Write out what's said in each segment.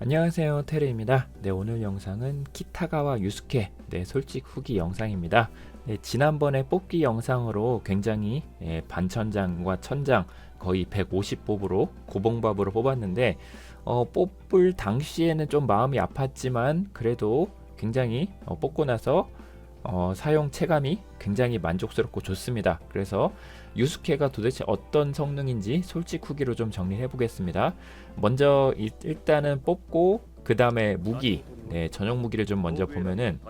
안녕하세요 테레입니다. 네 오늘 영상은 키타가와 유스케 네 솔직 후기 영상입니다. 네, 지난번에 뽑기 영상으로 굉장히 예, 반천장과 천장 거의 150뽑으로 고봉밥으로 뽑았는데 어, 뽑을 당시에는 좀 마음이 아팠지만 그래도 굉장히 어, 뽑고 나서 어, 사용 체감이 굉장히 만족스럽고 좋습니다. 그래서 유스케가 도대체 어떤 성능인지 솔직 후기로 좀 정리해 보겠습니다. 먼저 일- 일단은 뽑고 그 다음에 무기, 네, 전용 무기를 좀 먼저 보면은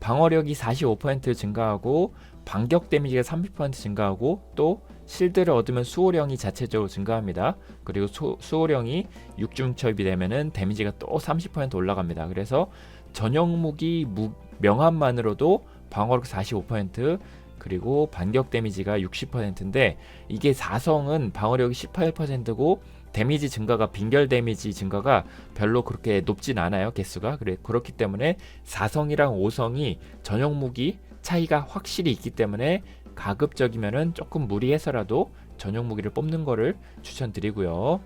방어력이 45% 증가하고 반격 데미지가 30% 증가하고 또 실드를 얻으면 수호령이 자체적으로 증가합니다. 그리고 수, 수호령이 육중첩이 되면은 데미지가 또 30% 올라갑니다. 그래서 전용 무기 무, 명함만으로도 방어력 45% 그리고 반격 데미지가 60%인데 이게 4성은 방어력이 18%고 데미지 증가가 빈결 데미지 증가가 별로 그렇게 높진 않아요 개수가 그래 그렇기 때문에 4성이랑 5성이 전용 무기 차이가 확실히 있기 때문에 가급적이면은 조금 무리해서라도 전용 무기를 뽑는 거를 추천드리고요.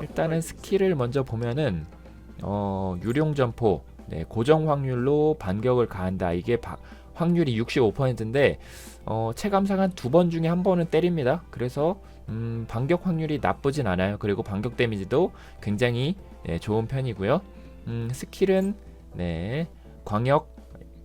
일단은 스킬을 먼저 보면은 어, 유령 점포 네, 고정 확률로 반격을 가한다. 이게 바- 확률이 65%인데 어, 체감상 한 두 번 중에 한 번은 때립니다. 그래서 음, 반격 확률이 나쁘진 않아요. 그리고 반격 데미지도 굉장히 네, 좋은 편이고요. 음, 스킬은 네, 광역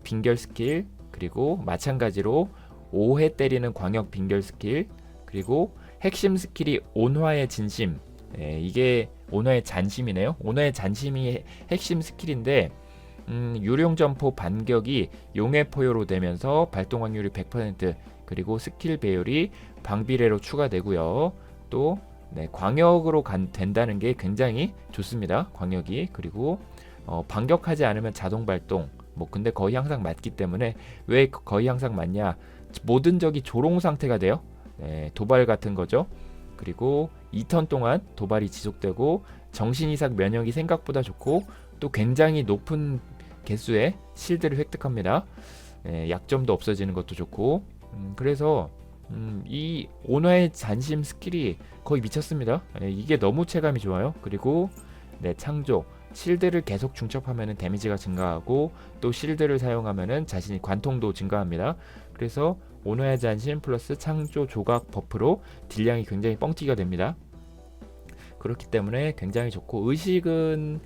빙결 스킬 그리고 마찬가지로 5회 때리는 광역 빙결 스킬 그리고 핵심 스킬이 온화의 진심 네, 이게 온화의 잔심이네요. 온화의 잔심이 핵심 스킬인데 음, 유령 점포 반격이 용의 포효로 되면서 발동 확률이 100% 그리고 스킬 배율이 방비례로 추가되고요. 또 네, 광역으로 간, 된다는 게 굉장히 좋습니다. 광역이 그리고 어, 반격하지 않으면 자동 발동. 뭐 근데 거의 항상 맞기 때문에 왜 거의 항상 맞냐? 모든 적이 조롱 상태가 돼요. 네, 도발 같은 거죠. 그리고 2턴 동안 도발이 지속되고 정신 이상 면역이 생각보다 좋고 또 굉장히 높은 개수의 실드를 획득합니다. 예, 약점도 없어지는 것도 좋고 음, 그래서 음, 이 온화의 잔심 스킬이 거의 미쳤습니다. 예, 이게 너무 체감이 좋아요. 그리고 네, 창조 실드를 계속 중첩하면 데미지가 증가하고 또 실드를 사용하면 자신이 관통도 증가합니다. 그래서 온화의 잔심 플러스 창조 조각 버프로 딜량이 굉장히 뻥튀기가 됩니다. 그렇기 때문에 굉장히 좋고 의식은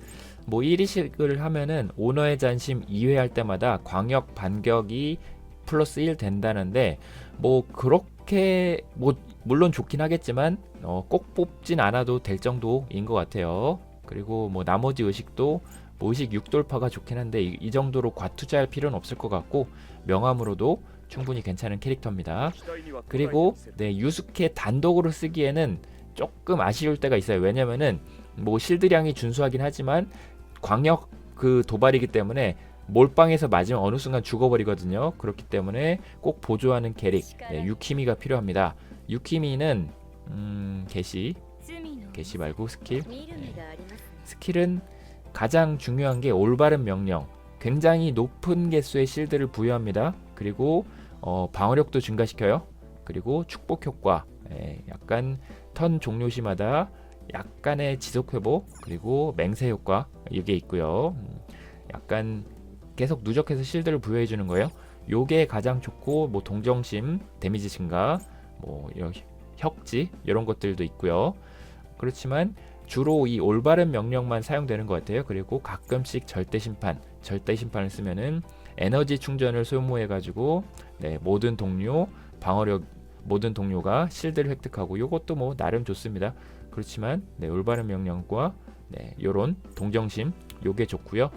뭐 1의식을 하면은 오너의 잔심 2회 할 때마다 광역 반격이 플러스 1 된다는데 뭐 그렇게 뭐 물론 좋긴 하겠지만 어, 꼭 뽑진 않아도 될 정도인 것 같아요. 그리고 뭐 나머지 의식도 뭐 의식 6돌파가 좋긴 한데 이, 이 정도로 과투자할 필요는 없을 것 같고 명함으로도 충분히 괜찮은 캐릭터입니다. 그리고 네 유스케 단독으로 쓰기에는 조금 아쉬울 때가 있어요. 왜냐면은 뭐 실드량이 준수하긴 하지만 광역 그 도발이기 때문에 몰빵에서 맞으면 어느 순간 죽어버리거든요. 그렇기 때문에 꼭 보조하는 캐릭 네, 유키미가 필요합니다. 유키미는 음, 게시 게시 말고 스킬 스킬은 가장 중요한 게 올바른 명령. 굉장히 높은 개수의 실드를 부여합니다. 그리고 어, 방어력도 증가시켜요. 그리고 축복 효과. 예, 약간 턴 종료 시마다 약간의 지속 회복 그리고 맹세 효과 이게 있고요. 음, 약간 계속 누적해서 실드를 부여해 주는 거예요. 요게 가장 좋고 뭐 동정심, 데미지 증가, 뭐 혁지 이런 것들도 있고요. 그렇지만 주로 이 올바른 명령만 사용되는 것 같아요. 그리고 가끔씩 절대 심판, 절대 심판을 쓰면은 에너지 충전을 소모해 가지고 네, 모든 동료 방어력 모든 동료가 실드를 획득하고 요것도 뭐 나름 좋습니다. 그렇지만 네, 올바른 명령과 네, 요런 동정심 요게 좋고요.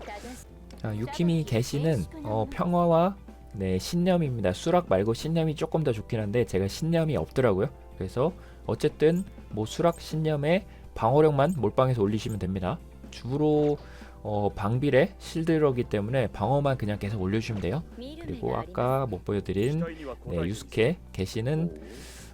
자, 유키미 게시는 어, 평화와 네, 신념입니다. 수락 말고 신념이 조금 더 좋긴 한데 제가 신념이 없더라고요. 그래서 어쨌든 뭐 수락 신념에 방어력만 몰빵해서 올리시면 됩니다. 주로 어, 방비례 실드러기 때문에 방어만 그냥 계속 올려주시면 돼요. 그리고 아까 못 보여드린 네, 유스케 게시는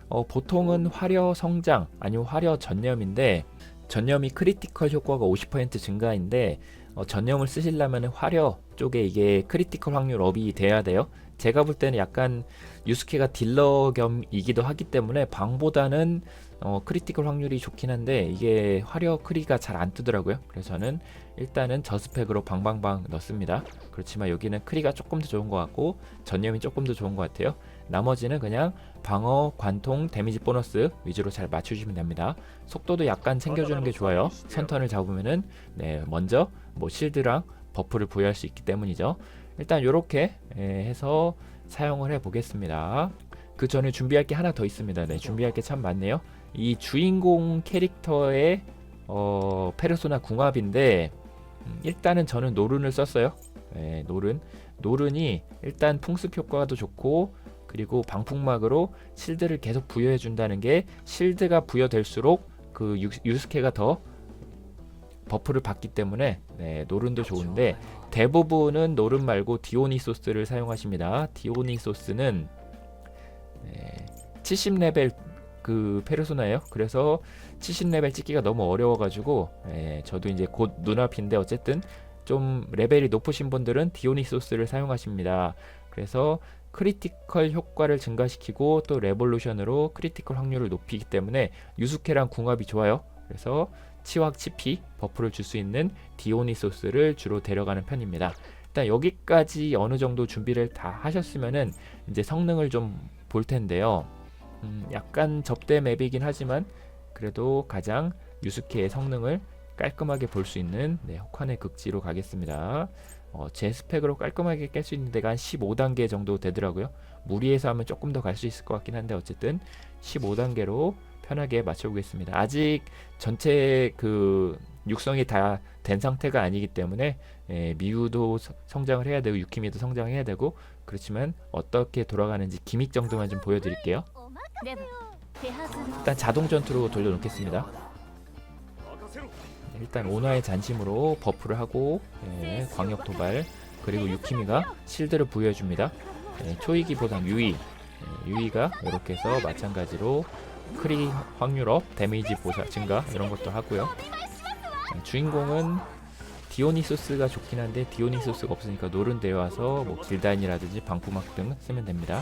어, 보통은 화려 성장 아니면 화려 전념인데 전염이 크리티컬 효과가 50% 증가인데 어, 전염을 쓰시려면 화려 쪽에 이게 크리티컬 확률 업이 돼야 돼요. 제가 볼 때는 약간 유스케가 딜러 겸이기도 하기 때문에 방보다는 어, 크리티컬 확률이 좋긴 한데 이게 화려 크리가 잘 안 뜨더라고요. 그래서 저는 일단은 저스펙으로 방방방 넣습니다. 그렇지만 여기는 크리가 조금 더 좋은 것 같고 전염이 조금 더 좋은 것 같아요. 나머지는 그냥 방어, 관통, 데미지 보너스 위주로 잘 맞춰주시면 됩니다. 속도도 약간 챙겨주는 게 좋아요. 선턴을 잡으면은 네 먼저 뭐 실드랑 버프를 부여할 수 있기 때문이죠. 일단 이렇게 해서 사용을 해 보겠습니다. 그 전에 준비할 게 하나 더 있습니다. 네, 준비할 게 참 많네요. 이 주인공 캐릭터의 어, 페르소나 궁합인데 음, 일단은 저는 노른을 썼어요. 네, 노른. 노른이 일단 풍습 효과도 좋고 그리고 방풍막으로 실드를 계속 부여해 준다는 게 실드가 부여될수록 그 유, 유스케가 더 버프를 받기 때문에 네, 노른도 좋은데 대부분은 노른 말고 디오니소스를 사용하십니다. 디오니소스는 네, 70레벨 그 페르소나예요. 그래서 70레벨 찍기가 너무 어려워가지고 예, 저도 이제 곧 눈앞인데 어쨌든 좀 레벨이 높으신 분들은 디오니소스를 사용하십니다. 그래서 크리티컬 효과를 증가시키고 또 레볼루션으로 크리티컬 확률을 높이기 때문에 유스케랑 궁합이 좋아요. 그래서 치확 치피 버프를 줄 수 있는 디오니소스를 주로 데려가는 편입니다. 일단 여기까지 어느 정도 준비를 다 하셨으면은 이제 성능을 좀 볼 텐데요. 음, 약간 접대 맵이긴 하지만 그래도 가장 유스케의 성능을 깔끔하게 볼 수 있는 네, 혹한의 극지로 가겠습니다. 어, 제 스펙으로 깔끔하게 깰 수 있는 데가 한 15단계 정도 되더라고요. 무리해서 하면 조금 더 갈 수 있을 것 같긴 한데 어쨌든 15단계로 편하게 맞춰보겠습니다. 아직 전체 그 육성이 다 된 상태가 아니기 때문에 예, 미우도 성장을 해야 되고 유키미도 성장해야 되고 그렇지만 어떻게 돌아가는지 기믹 정도만 좀 보여드릴게요. 네. 일단 자동 전투로 돌려놓겠습니다. 일단 온화의 잔심으로 버프를 하고 예, 광역 도발 그리고 유키미가 실드를 부여해줍니다. 예, 초이기보단 유이 예, 유이가 이렇게 해서 마찬가지로 크리 확률업 데미지 보상 증가 이런 것도 하고요. 예, 주인공은 디오니소스가 좋긴 한데 디오니소스가 없으니까 노른 데려와서 뭐 길다인이라든지 방구막 등 쓰면 됩니다.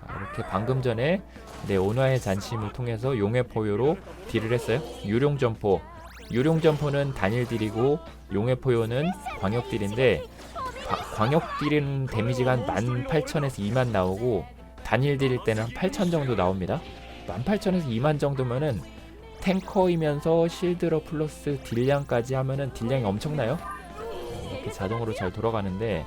자, 이렇게 방금 전에 네, 온화의 잔심을 통해서 용의 포효로 딜을 했어요. 유룡 점포. 유룡 점포는 단일 딜이고 용의 포효는 광역 딜인데 바- 광역 딜은 데미지가 한 18,000에서 2만 나오고 단일 딜일 때는 한 8,000 정도 나옵니다. 18,000에서 2만 정도면은 탱커이면서 실드러 플러스 딜량까지 하면은 딜량이 엄청나요. 이렇게 자동으로 잘 돌아가는데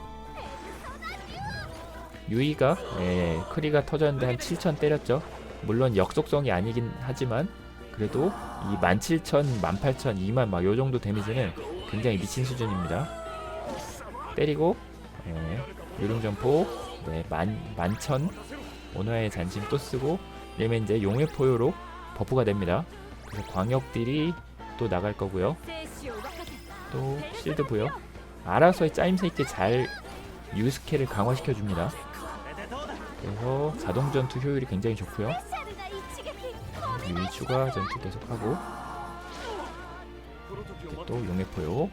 유이가 예, 크리가 터졌는데 한7,000 때렸죠. 물론 역속성이 아니긴 하지만 그래도 이 17,000, 18,000, 2만 막 요 정도 데미지는 굉장히 미친 수준입니다. 때리고 예, 유령 점포 네, 만, 만천 온화의 잔심 또 쓰고 이러면 이제 용의 포효로 버프가 됩니다. 그래서 광역딜이 또 나갈 거고요. 또 실드 부여. 알아서 짜임새 있게 잘 유스케를 강화시켜 줍니다. 그래서 자동 전투 효율이 굉장히 좋고요. 네, 유이추가 전투 계속하고 또 용의 포효.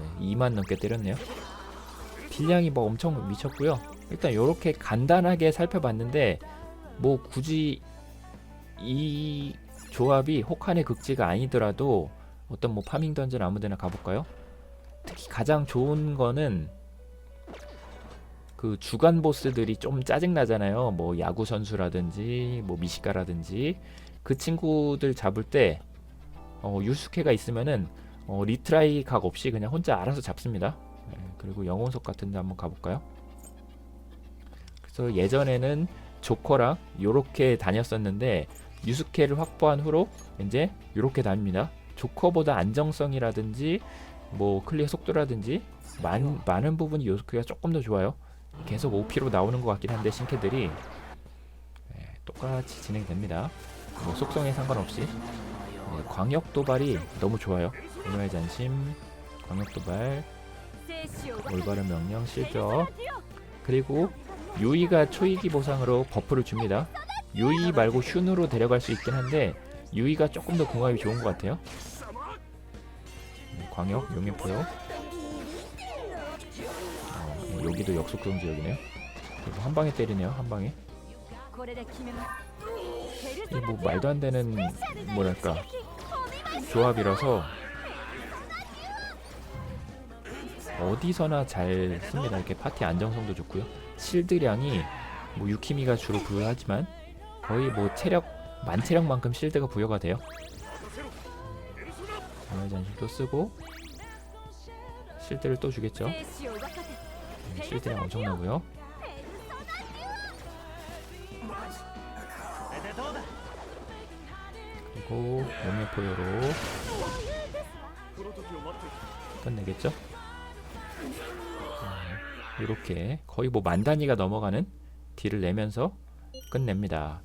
네, 2만 넘게 때렸네요. 딜량이 뭐 엄청 미쳤고요. 일단 이렇게 간단하게 살펴봤는데 뭐 굳이 이 조합이 혹한의 극지가 아니더라도 어떤 뭐 파밍 던전 아무데나 가볼까요? 특히 가장 좋은 거는 그 주간 보스들이 좀 짜증 나잖아요. 뭐 야구 선수라든지 뭐 미시카라든지 그 친구들 잡을 때 어, 유스케가 있으면은 어, 리트라이 각 없이 그냥 혼자 알아서 잡습니다. 네, 그리고 영혼석 같은 데 한번 가볼까요? 그래서 예전에는 조커랑 요렇게 다녔었는데 유스케를 확보한 후로 이제 요렇게 다닙니다. 조커보다 안정성이라든지 뭐 클리어 속도라든지 많, 많은 부분이 요스케가 조금 더 좋아요. 계속 OP로 나오는 것 같긴 한데 신캐들이 네, 똑같이 진행됩니다. 뭐 속성에 상관없이 네, 광역 도발이 너무 좋아요. 오늘의 잔심, 광역 도발, 올바른 명령 실적 그리고 유이가 초이기 보상으로 버프를 줍니다. 유이 말고 슌으로 데려갈 수 있긴 한데 유이가 조금 더 궁합이 좋은 것 같아요. 음, 광역, 용인포요. 어, 아, 여기도 역속성 지역이네요. 그래서 한 방에 때리네요, 한 방에. 이 뭐 말도 안 되는 뭐랄까 조합이라서 음, 어디서나 잘 씁니다. 이렇게 파티 안정성도 좋고요. 실드량이 뭐 유키미가 주로 부여하지만 거의 뭐 체력 만 체력만큼 실드가 부여가 돼요. 강화의 잔실도 쓰고 실드를 또 주겠죠. 음, 실드량 엄청나고요. 그리고 몸의 포효로 끝내겠죠. 이렇게 거의 뭐 만 단위가 넘어가는 딜을 내면서 끝냅니다.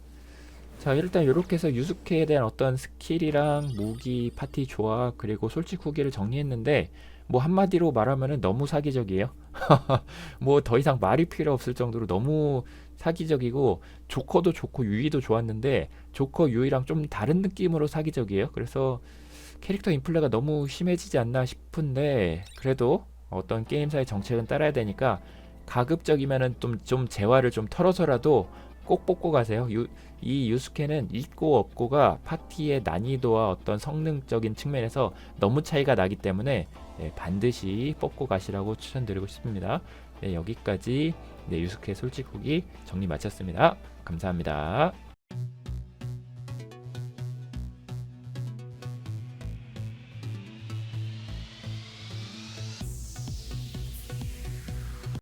자 일단 이렇게 해서 유스케에 대한 어떤 스킬이랑 무기, 파티 조합 그리고 솔직 후기를 정리했는데 뭐 한마디로 말하면은 너무 사기적이에요. 뭐 더 이상 말이 필요 없을 정도로 너무 사기적이고 조커도 좋고 유이도 좋았는데 조커 유이랑 좀 다른 느낌으로 사기적이에요. 그래서 캐릭터 인플레가 너무 심해지지 않나 싶은데 그래도 어떤 게임사의 정책은 따라야 되니까 가급적이면은 좀, 좀 재화를 좀 털어서라도 꼭 뽑고 가세요. 유, 이 유스케는 있고 없고가 파티의 난이도와 어떤 성능적인 측면에서 너무 차이가 나기 때문에 예, 반드시 뽑고 가시라고 추천드리고 싶습니다. 네, 여기까지 네, 유스케 솔직 후기 정리 마쳤습니다. 감사합니다.